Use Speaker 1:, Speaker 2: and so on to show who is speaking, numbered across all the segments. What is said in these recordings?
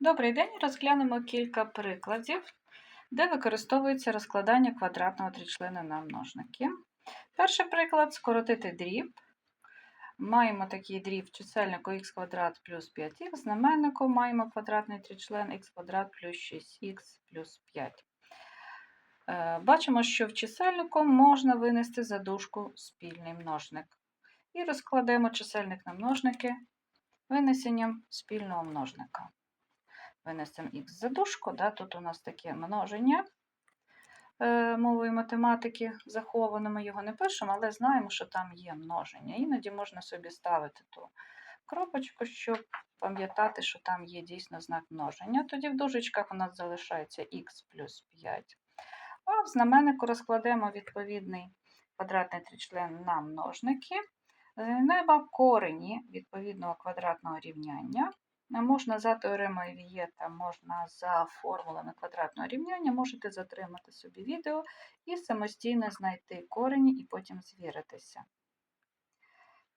Speaker 1: Добрий день. Розглянемо кілька прикладів, де використовується розкладання квадратного тричлена на множники. Перший приклад скоротити дріб. Маємо такий дріб в чисельнику х квадрат плюс 5х, знаменнику маємо квадратний тричлен х квадрат плюс 6х плюс 5. Е, Бачимо, що в чисельнику можна винести за дужку спільний множник. І розкладемо чисельник на множники винесенням спільного множника винесемо х за дужку, да, тут у нас таке множення е, мовою математики заховано, ми його не пишемо, але знаємо, що там є множення. Іноді можна собі ставити ту кропочку, щоб пам'ятати, що там є дійсно знак множення. Тоді в дужечках у нас залишається х плюс 5. А в знаменнику розкладемо відповідний квадратний тричлен на множники. Неба корені відповідного квадратного рівняння. Можна за теоремою Вієта, можна за формулами квадратного рівняння, можете затримати собі відео і самостійно знайти корені і потім звіритися.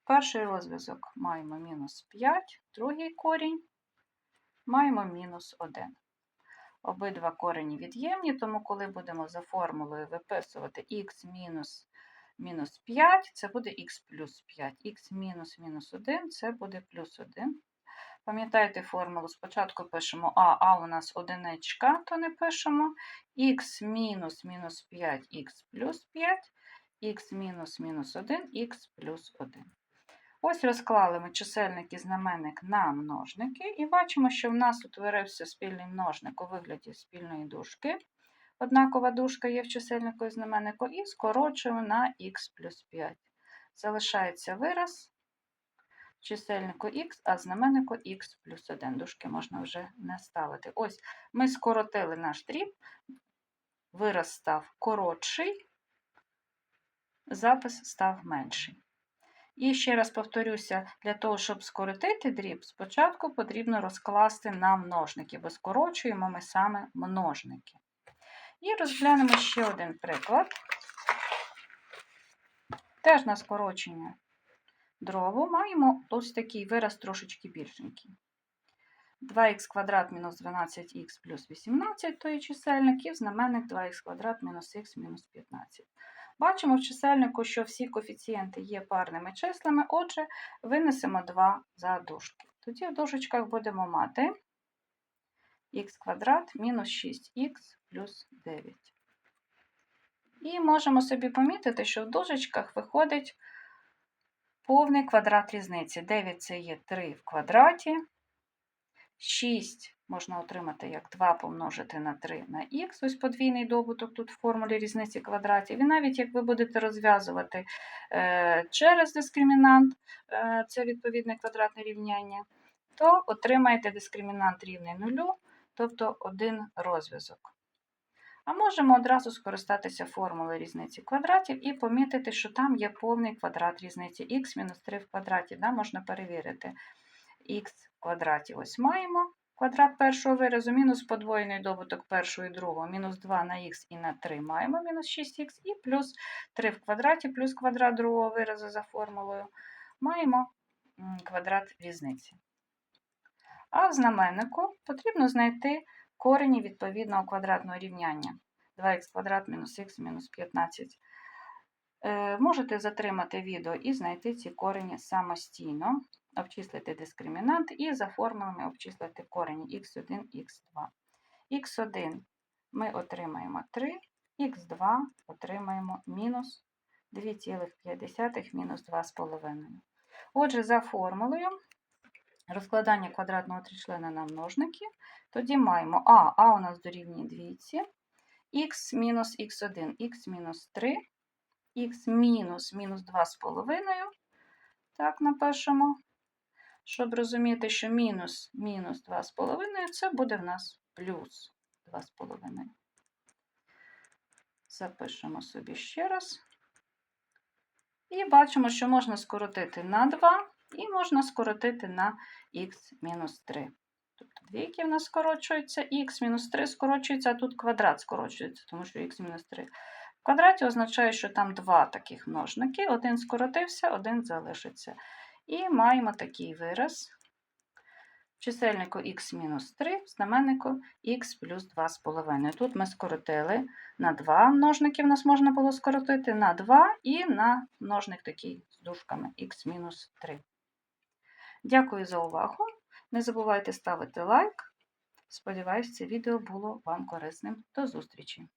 Speaker 1: Перший розв'язок маємо мінус 5, другий корінь маємо мінус 1. Обидва корені від'ємні, тому коли будемо за формулою виписувати х мінус мінус 5, це буде х плюс 5, х мінус мінус 1 це буде плюс 1. Пам'ятаєте формулу, спочатку пишемо А, А у нас одиничка, то не пишемо х мінус мінус 5, х плюс 5, х мінус мінус 1, х плюс 1. Ось розклали ми чисельник і знаменник на множники, і бачимо, що в нас утворився спільний множник у вигляді спільної дужки. Однакова дужка є в чисельнику і знаменнику, і скорочуємо на х плюс 5. Залишається вираз чисельнику х, а знаменнику х плюс 1. Дужки можна вже не ставити. Ось ми скоротили наш дріб, вираз став коротший, запис став менший. І ще раз повторюся, для того, щоб скоротити дріб, спочатку потрібно розкласти на множники, бо скорочуємо ми саме множники. І розглянемо ще один приклад. Теж на скорочення дробу маємо ось такий вираз трошечки більшенький. 2х квадрат мінус 12х плюс 18, то є чисельник, і в знаменник 2х квадрат мінус х мінус 15. Бачимо в чисельнику, що всі коефіцієнти є парними числами, отже, винесемо 2 за дужки. Тоді в дужечках будемо мати х квадрат мінус 6х плюс 9. І можемо собі помітити, що в дужечках виходить повний квадрат різниці. 9 це є 3 в квадраті. 6 можна отримати як 2 помножити на 3 на х, ось подвійний добуток тут в формулі різниці квадратів. І навіть як ви будете розв'язувати е, через дискримінант, е, це відповідне квадратне рівняння, то отримаєте дискримінант рівний нулю, тобто один розв'язок. А можемо одразу скористатися формулою різниці квадратів і помітити, що там є повний квадрат різниці х-3 в квадраті. Да, Можна перевірити х квадраті. Ось маємо квадрат першого виразу, мінус подвоєний добуток першого і другого, мінус 2 на х і на 3 маємо мінус 6х, і плюс 3 в квадраті, плюс квадрат другого виразу за формулою. Маємо квадрат різниці. А в знаменнику потрібно знайти корені відповідного квадратного рівняння 2х квадрат мінус х мінус 15. Е, можете затримати відео і знайти ці корені самостійно, обчислити дискримінант і за формулами обчислити корені х1, х2. х1 ми отримаємо 3, х2 отримаємо мінус 2,5 мінус 2,5. Отже, за формулою розкладання квадратного тричлена на множники, тоді маємо А, А у нас дорівнює 2, х мінус х1, х мінус 3, х мінус мінус 2,5. Так, напишемо, щоб розуміти, що мінус мінус 2,5 це буде в нас плюс 2,5. Запишемо собі ще раз. І бачимо, що можна скоротити на 2 і можна скоротити на х-3. Тобто двійки в нас скорочуються, х-3 скорочується, а тут квадрат скорочується, тому що х-3 в квадраті означає, що там два таких множники, один скоротився, один залишиться. І маємо такий вираз. В чисельнику х-3, знаменнику х плюс 2,5. Тут ми скоротили на 2 множники, в нас можна було скоротити на 2 і на множник такий з дужками х-3. Дякую за увагу. Не забувайте ставити лайк. Сподіваюсь, це відео було вам корисним. До зустрічі!